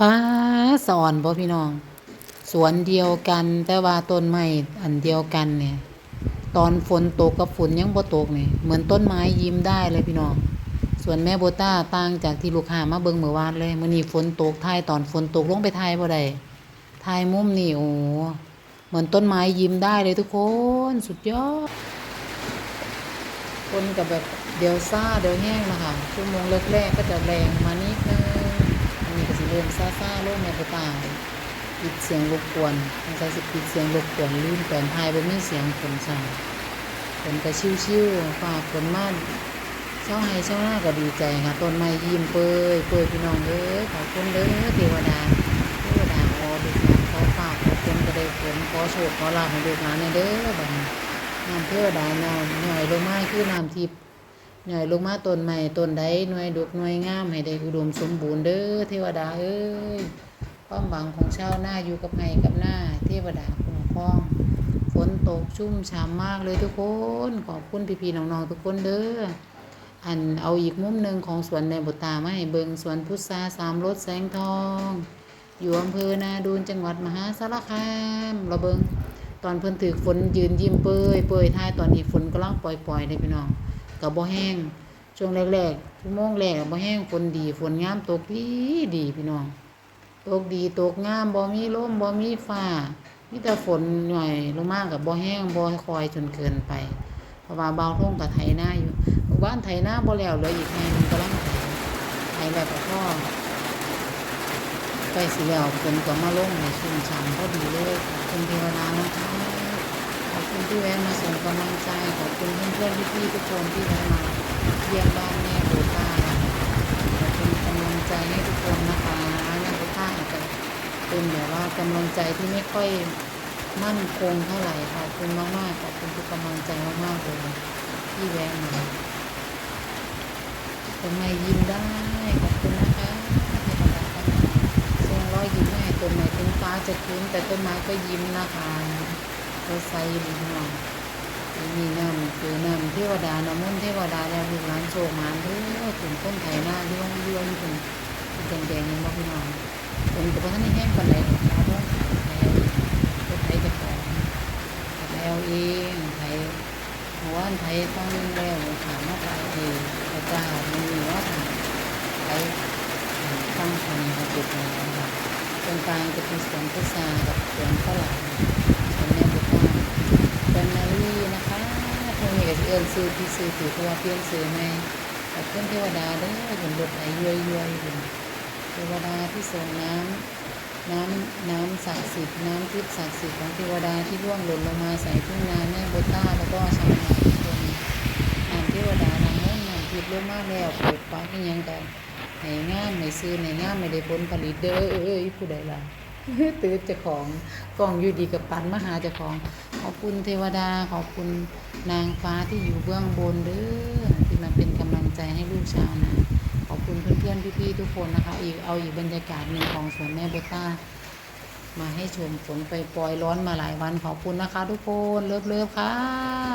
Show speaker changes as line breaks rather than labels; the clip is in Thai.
ป้าสอนบ่พี่น้อง สวนเดียวกัน แต่ว่าต้นไม้อันเดียวกันเนี่ย ตอนฝนตกกับฝนยังบ่ตกนี่เหมือนต้นไม้ยิ้มได้เลยพี่น้อง ส่วนแม่โบต้าต่างจากที่ลูกค้ามาเบิ่งเมื่อวานเลยมื้อนี้ฝนตกถ่ายตอนฝนตกลงไปถ่ายบ่ได้ถ่ายมุมนี่โอ้เหมือนต้นไม้ยิ้มได้เลยทุกคนสุดยอด คนกับแบบเดี๋ยวซ่าเดี๋ยวแห้งนะคะชั่วโมงแรกๆก็จะแรงมานิดนึงอันนี้ก็สิ เริ่มซาซ่าๆลงในกระต่ายปิดเสียงรบกวนสงสัยสิปิดเสียงรบกวนลืมแปลนทายบ่มีเสียงฝนสั่งฝนก็ชิวๆฟ้าฝนมานเช้าให้เช้าหน้าก็ดีใจค่ะต้นไม้ยิ้มเปยเปยพี่น้องเด้อขอบคุณเด้อเทวดาเทวดาขอดูหลานขอฝากขอฝนก็ได้ฝนขอโชคขอลาภให้ลูกหลานเด้อบัดนี้น้ำเทวดาน้ำหน่อยลงมาคือน้ำทิพย์ หน่อยลงมาต้นใหม่ต้นใดหน่วยดุกหน่วยงามให้ได้อุดมสมบูรณ์เด้อเทวดาเอ้ยความหวังของชาวนาอยู่กับไห้กับหน้า เทวดาคุ้มครองฝนตกชุ่มฉ่ำมากเลยทุกคนขอบคุณพี่ๆน้องๆทุกคนเด้ออันเอาอีกมุมหนึ่งของสวนในบุตามาให้เบิงสวนพุทราสามรสแสงทอง อยู่อำเภอนาดูนจังหวัดมหาสารคามเราเบิงตอนเพิ่นถือฝนยืนยิ้มเปยเปยท้ายตอนนี้ฝนกำลังปล่อยๆเลยพี่น้อง กับบ่แห้งช่วงแรกๆชั่วโมงแรกบ่แห้งฝนดีฝนงามตกดีดีพี่น้อง ตกดีตกงามบ่มีลมบ่มีฟ้ามีแต่ฝนหน่อยลงมากกับบ่แห้งบ่คอยจนเกินไป เพราะว่าเบาท่งกับไถนาอยู่หมู่บ้านไถนาบ่แล้วเลืออีกแห่งหนึงกำลังไถไถแล้วก็พ่อใกล้สิแล้วฝนก็มาลงในชุ่มฉ่ำพอดีเลยคุณเทวดานะคะ ขอบคุณ ที่แวะมาส่งกำลังใจ ขอบคุณเพื่อนๆพี่ๆทุกคนที่แวะมาเยี่ยมบ้านแม่โบต้าขอบคุณกำลังใจให้ทุกคนนะคะแม่โบต้าอาจจะเป็นแบบว่ากำลังใจที่ไม่ค่อยมั่นคงเท่าไหร่ขอบคุณมากๆขอบคุณทุกกำลังใจมากๆเลยที่แวะมาทำไมยิ้มได้ขอบคุณนะคะที่ประกาศส่งรอยยิ้มให้ต้นไม้ถึงฟ้าจะครึ้มแต่ต้นไม้ก็ยิ้มนะคะ รถไซลิงหน่อยมีน้ำคือน้ำเทวดาน้ำมนต์เทวดาแล้วลูกหลานโชคมานเด้อถึงต้นไถหน้าเรื่องเรื่องถึงแดงแดงๆยังบอกพี่น้องผมกับท่านได้แห้งปันไหนของเขาด้วยแล้วรถไถจะของแล้วเองไถเมื่อวาไถต้องแล้วถามว่าไปเองพระเจ้ามันมีว่าถามไถตั้งคนเขาติดแล้วค่ะตรงกางจะเป็นสวนพุทรากับสวนฝรั่ง เป็นแม่บุตรเป็นนาลีนะคะ เอิญซื้อที่ซื้อถือเพราะว่าเปลี่ยนซื้อใหม่ขอบคุณเทวดาเด้อเห็นรถไหลย้อยๆอยู่เทวดาที่ส่งน้ำน้ำน้ำศักดิ์สิทธิ์น้ำทิพย์ศักดิ์สิทธิ์ของเทวดาที่ร่วงหล่นลงมาใส่ทุ่งนาแม่โบต้าแล้วก็ชาวนาทุกคนน้ำเทวดาน้ำนต์น้ำทิพย์ลงมาแล้วเปิดฟ้าให้ยังกันให้งามให้ซื้อให้งามไม่ได้ผลผลิตเด้อเอ้ยผู้ใดล่ะ ตื่นเจ้าของกล้องอยู่ดีกับปันมาหาเจ้าของ ขอบคุณเทวดาขอบคุณนางฟ้าที่อยู่เบื้องบนเด้อที่มาเป็นกำลังใจให้ลูกชาวนาขอบคุณเพื่อนๆพี่ๆทุกคนนะคะ อีกเอาอีกบรรยากาศหนึ่งของสวนแม่โบต้ามาให้ชมฝนไปปล่อยร้อนมาหลายวันขอบคุณนะคะ ทุกคนเลิฟๆค่ะ